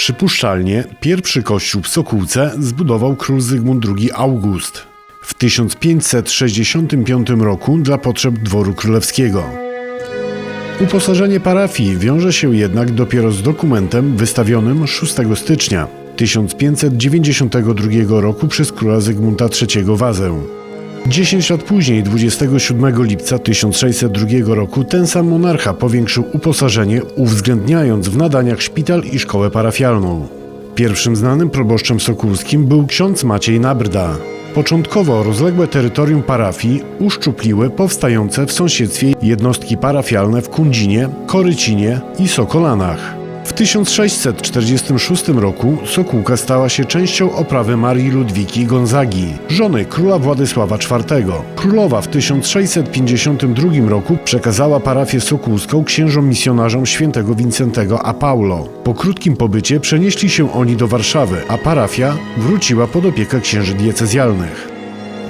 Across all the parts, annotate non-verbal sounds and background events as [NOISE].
Przypuszczalnie pierwszy kościół w Sokółce zbudował król Zygmunt II August w 1565 roku dla potrzeb dworu królewskiego. Uposażenie parafii wiąże się jednak dopiero z dokumentem wystawionym 6 stycznia 1592 roku przez króla Zygmunta III Wazę. 10 lat później, 27 lipca 1602 roku, ten sam monarcha powiększył uposażenie, uwzględniając w nadaniach szpital i szkołę parafialną. Pierwszym znanym proboszczem sokółskim był ksiądz Maciej Nabrda. Początkowo rozległe terytorium parafii uszczupliły powstające w sąsiedztwie jednostki parafialne w Kundzinie, Korycinie i Sokolanach. W 1646 roku Sokółka stała się częścią oprawy Marii Ludwiki Gonzagi, żony króla Władysława IV. Królowa w 1652 roku przekazała parafię sokółską księżom misjonarzom świętego Wincentego a Paulo. Po krótkim pobycie przenieśli się oni do Warszawy, a parafia wróciła pod opiekę księży diecezjalnych.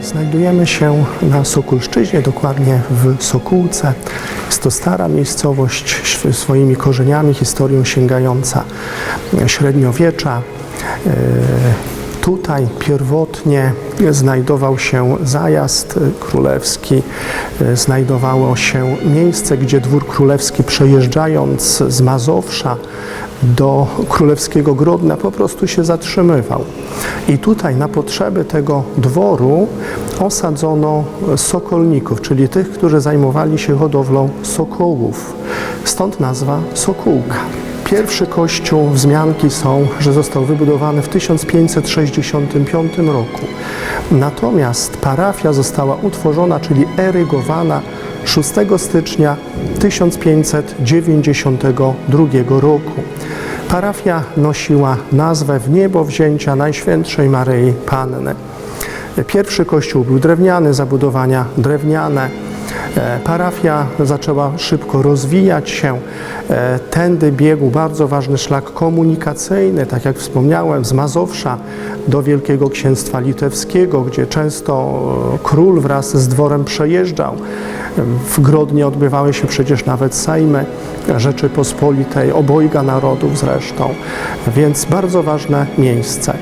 Znajdujemy się na Sokólszczyźnie, dokładnie w Sokółce. Jest to stara miejscowość sw- swoimi korzeniami, historią sięgająca średniowiecza. Tutaj pierwotnie znajdował się zajazd królewski, znajdowało się miejsce, gdzie dwór królewski przejeżdżając z Mazowsza do królewskiego Grodna po prostu się zatrzymywał. I tutaj na potrzeby tego dworu osadzono sokolników, czyli tych, którzy zajmowali się hodowlą sokołów. Stąd nazwa Sokółka. Pierwszy kościół wzmianki są, że został wybudowany w 1565 roku. Natomiast parafia została utworzona, czyli erygowana 6 stycznia 1592 roku. Parafia nosiła nazwę w niebo wzięcia Najświętszej Maryi Panny. Pierwszy kościół był drewniany, zabudowania drewniane. E, Parafia zaczęła szybko rozwijać się. E, Tędy biegł bardzo ważny szlak komunikacyjny, tak jak wspomniałem, z Mazowsza do Wielkiego Księstwa Litewskiego, gdzie często e, król wraz z dworem przejeżdżał. W Grodnie odbywały się przecież nawet sejmy Rzeczypospolitej, obojga narodów zresztą, więc bardzo ważne miejsce.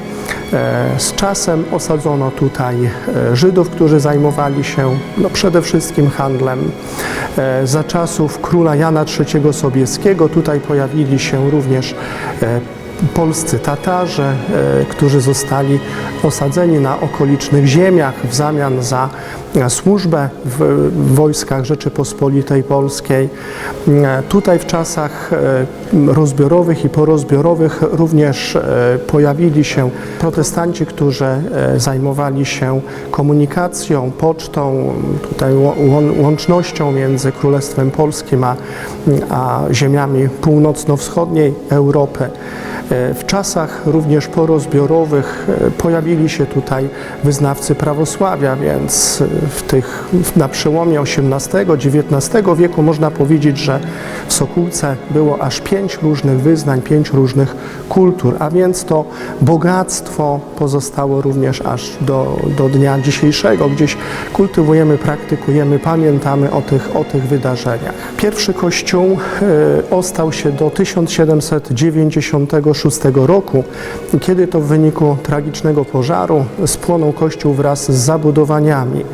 E, Z czasem osadzono tutaj e, Żydów, którzy zajmowali się no, przede wszystkim handlem. E, Za czasów króla Jana III Sobieskiego tutaj pojawili się również polscy Tatarzy, którzy zostali osadzeni na okolicznych ziemiach w zamian za służbę w wojskach Rzeczypospolitej Polskiej. E, Tutaj w czasach e, rozbiorowych i porozbiorowych również e, pojawili się protestanci, którzy zajmowali się komunikacją, pocztą, tutaj łącznością między Królestwem Polskim a, a ziemiami północno-wschodniej Europy. W czasach również porozbiorowych pojawili się tutaj wyznawcy prawosławia, więc w tych, na przełomie XVIII-XIX wieku można powiedzieć, że w Sokółce było aż pięć różnych wyznań, pięć różnych kultur, a więc to bogactwo pozostało również aż do, do dnia dzisiejszego. Gdzieś kultywujemy, praktykujemy, pamiętamy o tych, o tych wydarzeniach. Pierwszy kościół e, ostał się do 1796 roku, kiedy to w wyniku tragicznego pożaru spłonął kościół wraz z zabudowaniami.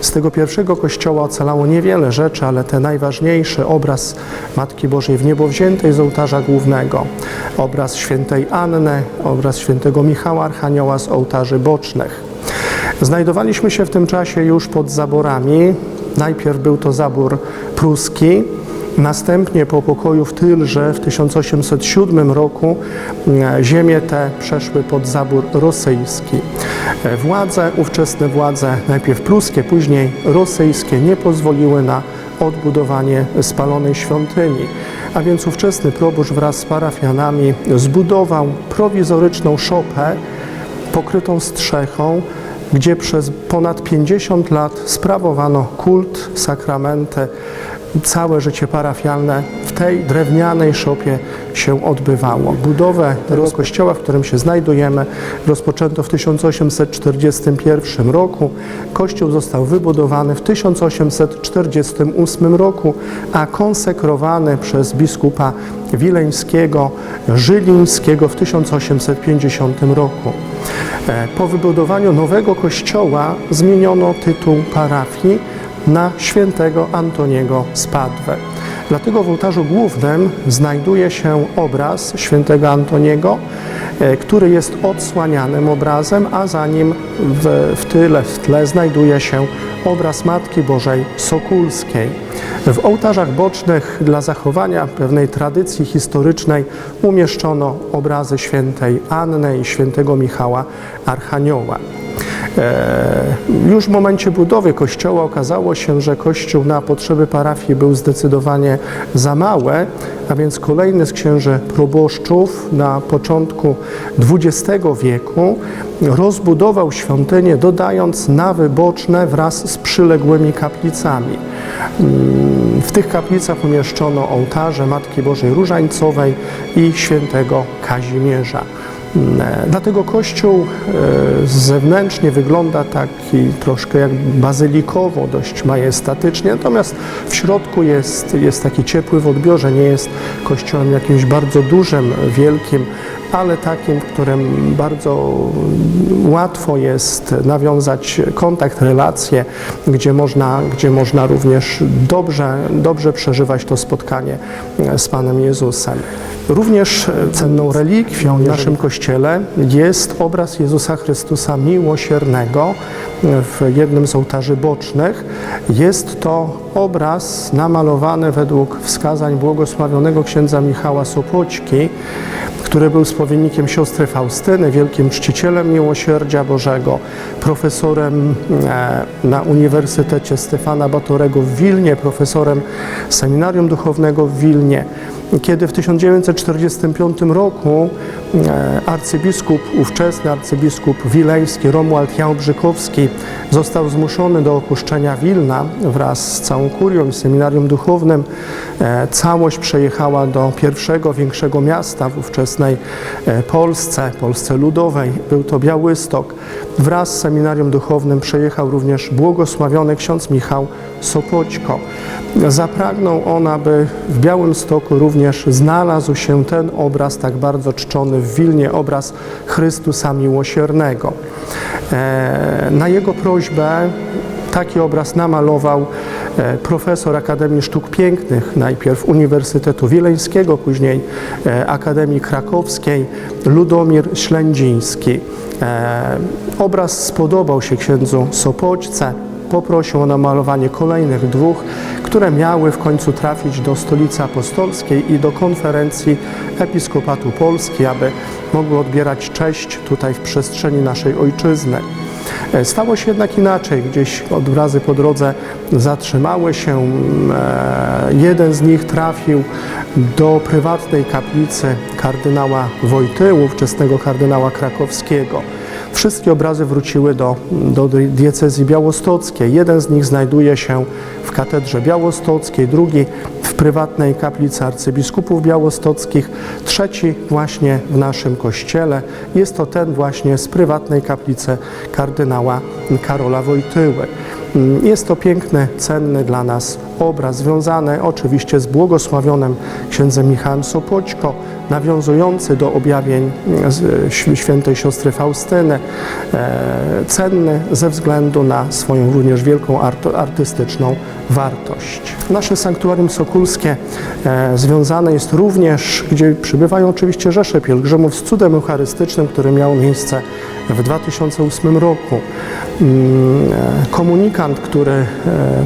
Z tego pierwszego kościoła ocalało niewiele rzeczy, ale te najważniejsze obraz Matki Bożej w niebo wziętej z ołtarza głównego, obraz świętej Anny, obraz świętego Michała Archanioła z ołtarzy bocznych. Znajdowaliśmy się w tym czasie już pod zaborami. Najpierw był to zabór pruski, następnie po pokoju w Tylże w 1807 roku e, ziemie te przeszły pod zabór rosyjski. E, Władze, ówczesne władze, najpierw pruskie, później rosyjskie, nie pozwoliły na odbudowanie spalonej świątyni. A więc ówczesny proboszcz wraz z parafianami zbudował prowizoryczną szopę pokrytą strzechą, gdzie przez ponad 50 lat sprawowano kult, sakramenty całe życie parafialne w tej drewnianej szopie się odbywało. Budowę tego kościoła, w którym się znajdujemy, rozpoczęto w 1841 roku. Kościół został wybudowany w 1848 roku, a konsekrowany przez biskupa wileńskiego, żylińskiego w 1850 roku. E, Po wybudowaniu nowego kościoła zmieniono tytuł parafii na świętego Antoniego z Padwę. Dlatego w ołtarzu głównym znajduje się obraz świętego Antoniego, e, który jest odsłanianym obrazem, a za nim w, w tyle, w tle znajduje się obraz Matki Bożej Sokulskiej. W ołtarzach bocznych dla zachowania pewnej tradycji historycznej umieszczono obrazy świętej Anny i świętego Michała Archanioła. E, Już w momencie budowy kościoła okazało się, że kościół na potrzeby parafii był zdecydowanie za małe, a więc kolejny z księży proboszczów na początku XX wieku rozbudował świątynię, dodając nawy boczne wraz z przyległymi kaplicami. W tych kaplicach umieszczono ołtarze Matki Bożej Różańcowej i świętego Kazimierza. E, Dlatego kościół e, zewnętrznie wygląda taki troszkę jak bazylikowo, dość majestatycznie, natomiast w środku jest, jest taki ciepły w odbiorze, nie jest kościołem jakimś bardzo dużym, wielkim, ale takim, w którym bardzo łatwo jest nawiązać kontakt, relacje, gdzie można, gdzie można również dobrze, dobrze przeżywać to spotkanie z Panem Jezusem. Również cenną relikwią w naszym kościele jest obraz Jezusa Chrystusa Miłosiernego w jednym z ołtarzy bocznych. Jest to obraz namalowany według wskazań błogosławionego księdza Michała Sopoćki, który był spowiednikiem siostry Faustyny, wielkim czcicielem miłosierdzia Bożego, profesorem e, na Uniwersytecie Stefana Batorego w Wilnie, profesorem Seminarium Duchownego w Wilnie. Kiedy w 1945 roku e, arcybiskup, ówczesny arcybiskup wileński Romuald Jałbrzykowski został zmuszony do opuszczenia Wilna wraz z całą kurią i seminarium duchownym, e, całość przejechała do pierwszego większego miasta w ówczesnej e, Polsce, Polsce Ludowej. Był to Białystok. Wraz z seminarium duchownym przejechał również błogosławiony ksiądz Michał Sopoćko. Zapragnął on, aby w Białymstoku również znalazł się ten obraz tak bardzo czczony w Wilnie, obraz Chrystusa Miłosiernego. E, Na jego prośbę taki obraz namalował e, profesor Akademii Sztuk Pięknych, najpierw Uniwersytetu Wileńskiego, później e, Akademii Krakowskiej, Ludomir Ślędziński. Obraz spodobał się księdzu Sopoćce, poprosił o namalowanie kolejnych dwóch, które miały w końcu trafić do stolicy apostolskiej i do konferencji Episkopatu Polski, aby mogły odbierać cześć tutaj w przestrzeni naszej ojczyzny. E, Stało się jednak inaczej. Gdzieś obrazy po drodze zatrzymały się. E, Jeden z nich trafił do prywatnej kaplicy kardynała Wojtyły, ówczesnego kardynała krakowskiego. Wszystkie obrazy wróciły do, do diecezji białostockiej. Jeden z nich znajduje się w katedrze białostockiej, drugi w prywatnej kaplicy arcybiskupów białostockich, trzeci właśnie w naszym kościele. Jest to ten właśnie z prywatnej kaplicy kardynała Karola Wojtyły. Jest to piękny, cenny dla nas obraz, związany oczywiście z błogosławionym księdzem Michałem Sopoćko, nawiązujący do objawień ś- świętej siostry Faustyny, e, cenny ze względu na swoją również wielką art- artystyczną wartość. Nasze sanktuarium sokulskie e, związane jest również, gdzie przybywają oczywiście rzesze pielgrzymów z cudem eucharystycznym, które miało miejsce w 2008 roku. Mm, e, Komunikant, który e,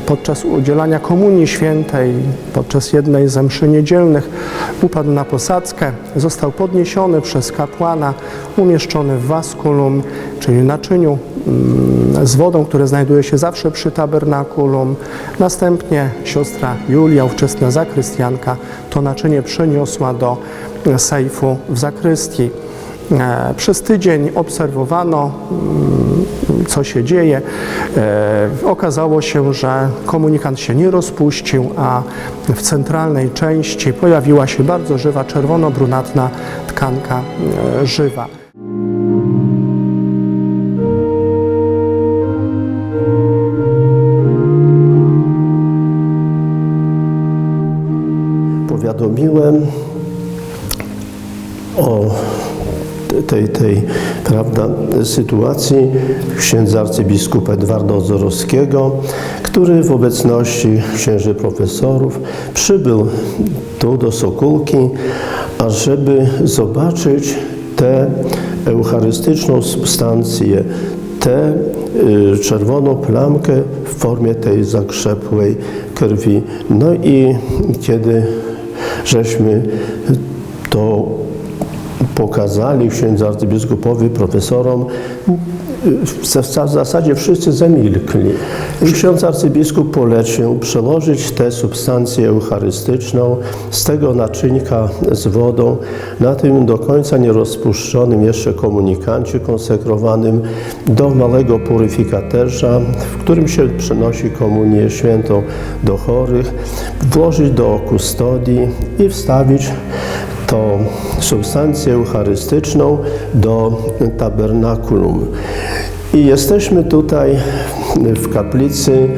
podczas udzielania Komunii Świętej, podczas jednej ze mszy niedzielnych upadł na posadzkę, został podniesiony przez kapłana, umieszczony w waskulum, czyli naczyniu mm, z wodą, które znajduje się zawsze przy tabernakulum. Następnie siostra Julia, ówczesna zakrystianka, to naczynie przeniosła do sejfu w zakrystii. E, Przez tydzień obserwowano, mm, co się dzieje. E, Okazało się, że komunikant się nie rozpuścił, a w centralnej części pojawiła się bardzo żywa czerwono-brunatna tkanka e, żywa. powiadomiłem tej, tej prawda, sytuacji księdza arcybiskupa Edwarda Ozorowskiego, który w obecności księży profesorów przybył tu do Sokółki, ażeby zobaczyć tę eucharystyczną substancję, tę y, czerwoną plamkę w formie tej zakrzepłej krwi. No i kiedy żeśmy to pokazali księdzu arcybiskupowi, profesorom, w za- w zasadzie wszyscy zamilkli. Ksiądz arcybiskup polecił przełożyć tę substancję eucharystyczną z tego naczynka z wodą na tym do końca nierozpuszczonym jeszcze komunikancie konsekrowanym do małego puryfikaterza, w którym się przynosi komunię świętą do chorych, włożyć do kustodii i wstawić tą substancję eucharystyczną do tabernakulum. I jesteśmy tutaj w kaplicy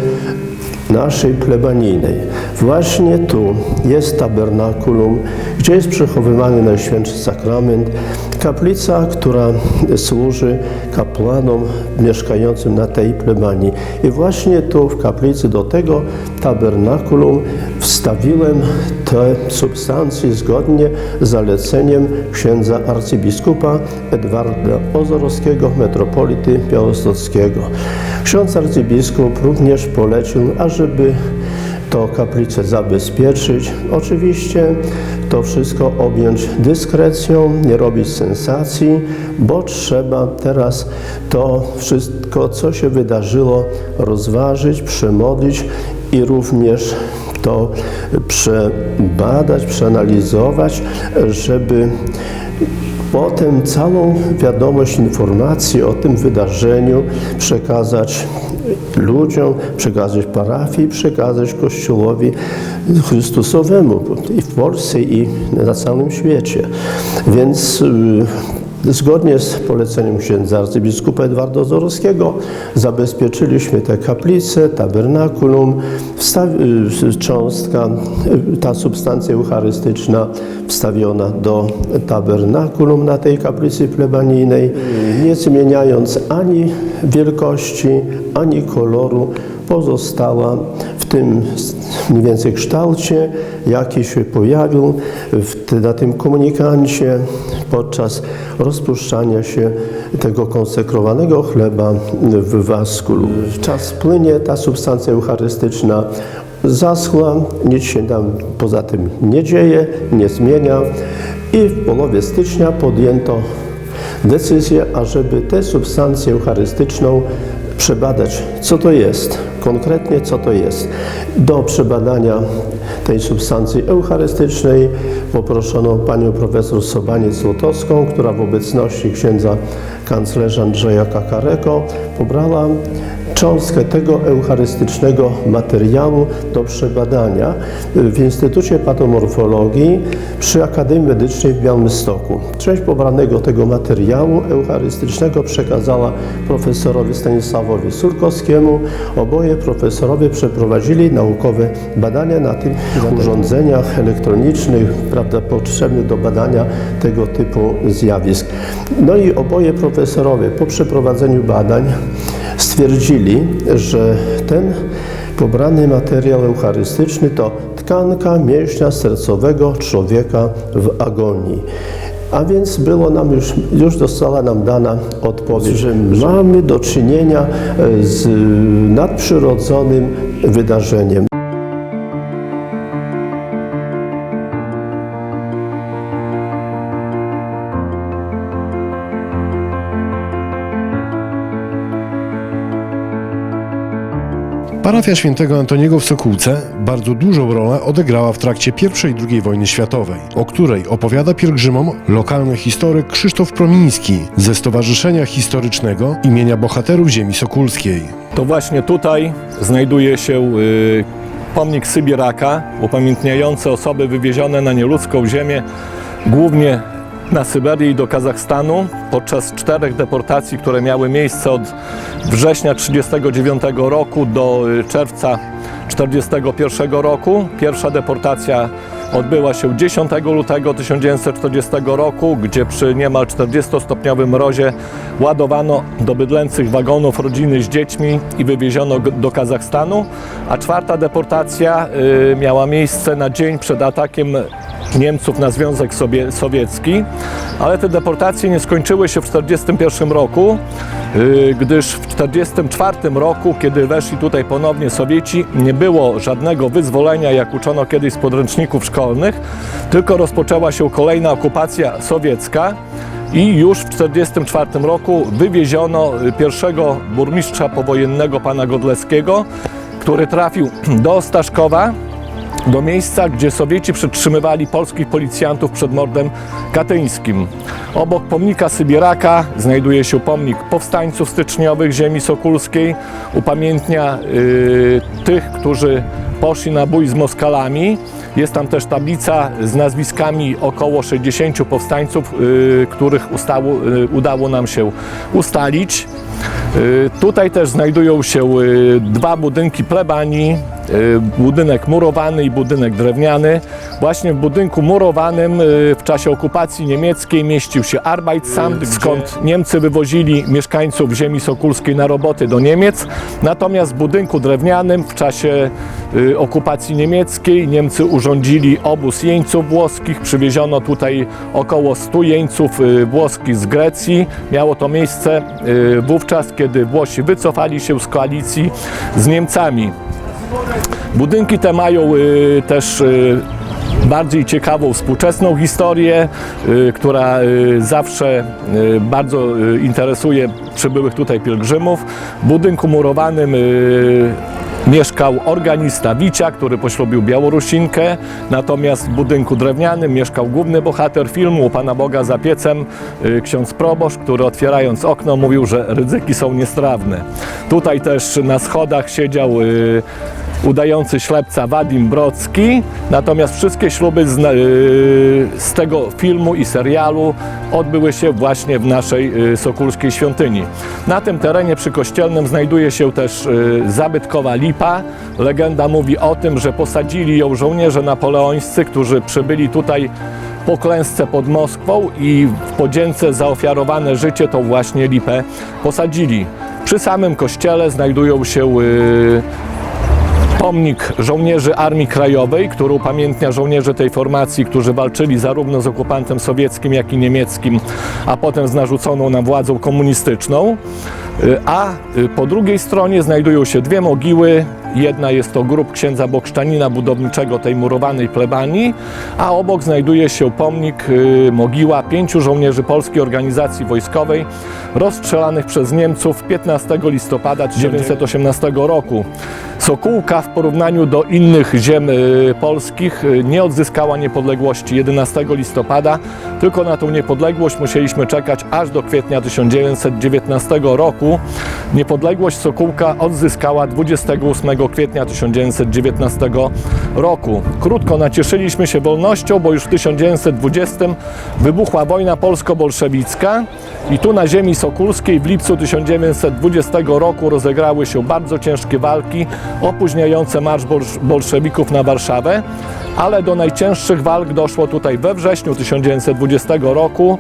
naszej plebanijnej. Właśnie tu jest tabernakulum, gdzie jest przechowywany Najświętszy Sakrament, kaplica, która służy kapłanom mieszkającym na tej plebanii. I właśnie tu w kaplicy do tego tabernakulum wstawiłem te substancje zgodnie z zaleceniem księdza arcybiskupa Edwarda Ozorowskiego, metropolity białostockiego. Ksiądz arcybiskup również polecił, ażeby to kaplicę zabezpieczyć. Oczywiście to wszystko objąć dyskrecją, nie robić sensacji, bo trzeba teraz to wszystko, co się wydarzyło, rozważyć, przemodlić i również to przebadać, przeanalizować, żeby potem całą wiadomość, informację o tym wydarzeniu przekazać ludziom, przekazać parafii, przekazać Kościołowi Chrystusowemu i w Polsce, i na całym świecie. Więc y, Zgodnie z poleceniem księdza arcybiskupa Edwarda Zorowskiego zabezpieczyliśmy te kaplice, tabernakulum, y, cząstka, y, ta substancja eucharystyczna wstawiona do tabernakulum na tej kaplicy plebanijnej, nie zmieniając ani wielkości, ani koloru, pozostała tym mniej więcej kształcie, jaki się pojawił w, na tym komunikancie podczas rozpuszczania się tego konsekrowanego chleba w waskulu. Czas płynie, ta substancja eucharystyczna zaschła, nic się tam poza tym nie dzieje, nie zmienia i w połowie stycznia podjęto decyzję, ażeby tę substancję eucharystyczną przebadać, co to jest, konkretnie co to jest. Do przebadania tej substancji eucharystycznej poproszono panią profesor Sobaniec-Lotowską, która w obecności księdza kanclerza Andrzeja Kakareko pobrała cząstkę tego eucharystycznego materiału do przebadania w Instytucie Patomorfologii przy Akademii Medycznej w Białymstoku. Część pobranego tego materiału eucharystycznego przekazała profesorowi Stanisławowi Surkowskiemu. Oboje profesorowie przeprowadzili naukowe badania na tych urządzeniach elektronicznych, prawda, potrzebnych do badania tego typu zjawisk. No i oboje profesorowie po przeprowadzeniu badań stwierdzili, że ten pobrany materiał eucharystyczny to tkanka mięśnia sercowego człowieka w agonii. A więc było nam już, już została nam dana odpowiedź, że mamy do czynienia e, z nadprzyrodzonym wydarzeniem. Parafia świętego Antoniego w Sokółce bardzo dużą rolę odegrała w trakcie I i II wojny światowej, o której opowiada pielgrzymom lokalny historyk Krzysztof Promiński ze Stowarzyszenia Historycznego imienia Bohaterów Ziemi Sokólskiej. To właśnie tutaj znajduje się y, pomnik Sybiraka, upamiętniający osoby wywiezione na nieludzką ziemię, głównie na Syberię i do Kazachstanu podczas czterech deportacji, które miały miejsce od września 1939 roku do y, czerwca 1941 roku. Pierwsza deportacja odbyła się 10 lutego 1940 roku, gdzie przy niemal 40-stopniowym mrozie ładowano do bydlęcych wagonów rodziny z dziećmi i wywieziono do Kazachstanu, a czwarta deportacja y, miała miejsce na dzień przed atakiem Niemców na Związek Sobie- Sowiecki, ale te deportacje nie skończyły się w 1941 roku, y, gdyż w 1944 roku, kiedy weszli tutaj ponownie Sowieci, nie było żadnego wyzwolenia, jak uczono kiedyś z podręczników szkolnych, tylko rozpoczęła się kolejna okupacja sowiecka. I już w 1944 roku wywieziono y, pierwszego burmistrza powojennego pana Godleskiego, który trafił [CLEARS THROAT] do Ostaszkowa, do miejsca, gdzie Sowieci przetrzymywali polskich policjantów przed mordem katyńskim. Obok pomnika Sybiraka znajduje się pomnik powstańców styczniowych ziemi sokólskiej, upamiętnia y, tych, którzy poszli na bój z Moskalami. Jest tam też tablica z nazwiskami około 60 powstańców, y, których ustało, y, udało nam się ustalić. Y, Tutaj też znajdują się y, dwa budynki plebanii, budynek murowany i budynek drewniany. Właśnie w budynku murowanym y, w czasie okupacji niemieckiej mieścił się Arbeitsamt, skąd Niemcy wywozili mieszkańców ziemi sokólskiej na roboty do Niemiec. Natomiast w budynku drewnianym w czasie y, okupacji niemieckiej Niemcy urządzili obóz jeńców włoskich. Przywieziono tutaj około 100 jeńców y, włoskich z Grecji. Miało to miejsce y, wówczas, kiedy Włosi wycofali się z koalicji z Niemcami. Budynki te mają y, też y, bardziej ciekawą współczesną historię, y, która y, zawsze y, bardzo y, interesuje przybyłych tutaj pielgrzymów. W budynku murowanym y, mieszkał organista Wicia, który poślubił Białorusinkę, natomiast w budynku drewnianym mieszkał główny bohater filmu Pana Boga za piecem, y, ksiądz proboszcz, który otwierając okno mówił, że rydzyki są niestrawne. Tutaj też na schodach siedział y, udający ślepca Wadim Brocki, natomiast wszystkie śluby z, na- y, z tego filmu i serialu odbyły się właśnie w naszej y, Sokólskiej Świątyni. Na tym terenie przykościelnym znajduje się też y, zabytkowa lipa. Legenda mówi o tym, że posadzili ją żołnierze napoleońscy, którzy przybyli tutaj po klęsce pod Moskwą i w podzięce za ofiarowane życie tą właśnie lipę posadzili. Przy samym kościele znajdują się y, pomnik żołnierzy Armii Krajowej, który upamiętnia żołnierzy tej formacji, którzy walczyli zarówno z okupantem sowieckim, jak i niemieckim, a potem z narzuconą nam władzą komunistyczną. Y, A y, po drugiej stronie znajdują się dwie mogiły. Jedna jest to grób księdza Bokszczanina, budowniczego tej murowanej plebanii, a obok znajduje się pomnik, y, mogiła pięciu żołnierzy Polskiej Organizacji Wojskowej rozstrzelanych przez Niemców 15 listopada 1918 roku. Sokółka w porównaniu do innych ziem polskich nie odzyskała niepodległości 11 listopada, tylko na tą niepodległość musieliśmy czekać aż do kwietnia 1919 roku. Niepodległość Sokółka odzyskała 28 kwietnia 1919 roku. Krótko nacieszyliśmy się wolnością, bo już w 1920 wybuchła wojna polsko-bolszewicka i tu na ziemi sokólskiej w lipcu 1920 roku rozegrały się bardzo ciężkie walki opóźniające marsz bolsz- bolszewików na Warszawę, ale do najcięższych walk doszło tutaj we wrześniu 1920 roku.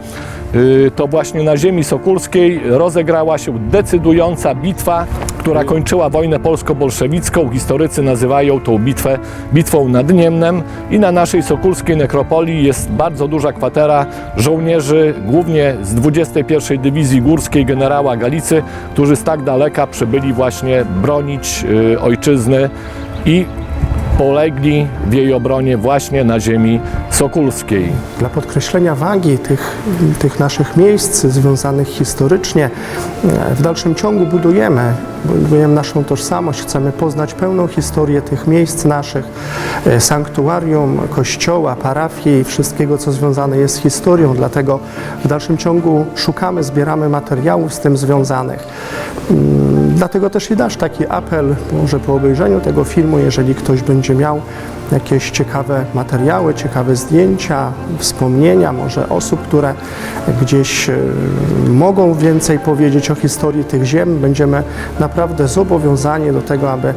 Yy, To właśnie na ziemi sokólskiej rozegrała się decydująca bitwa, która kończyła wojnę polsko-bolszewicką. Historycy nazywają tą bitwę bitwą nad Niemnem i na naszej sokólskiej nekropolii jest bardzo duża kwatera żołnierzy, głównie z 21 Dywizji Górskiej generała Galicy, którzy z tak daleka przybyli właśnie bronić y, ojczyzny i polegli w jej obronie właśnie na ziemi sokulskiej. Dla podkreślenia wagi tych, tych naszych miejsc związanych historycznie, e, w dalszym ciągu budujemy, budujemy naszą tożsamość, chcemy poznać pełną historię tych miejsc naszych, e, sanktuarium, kościoła, parafii, wszystkiego, co związane jest z historią. Dlatego w dalszym ciągu szukamy, zbieramy materiałów z tym związanych. Dlatego też i dasz taki apel, może po obejrzeniu tego filmu, jeżeli ktoś będzie miał jakieś ciekawe materiały, ciekawe zdjęcia, wspomnienia, może osób, które gdzieś e, mogą więcej powiedzieć o historii tych ziem, będziemy naprawdę zobowiązani do tego, aby,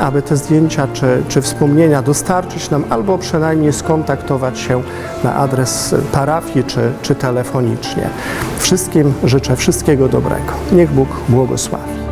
aby te zdjęcia czy, czy wspomnienia dostarczyć nam albo przynajmniej skontaktować się na adres parafii czy, czy telefonicznie. Wszystkim życzę wszystkiego dobrego. Niech Bóg błogosławi.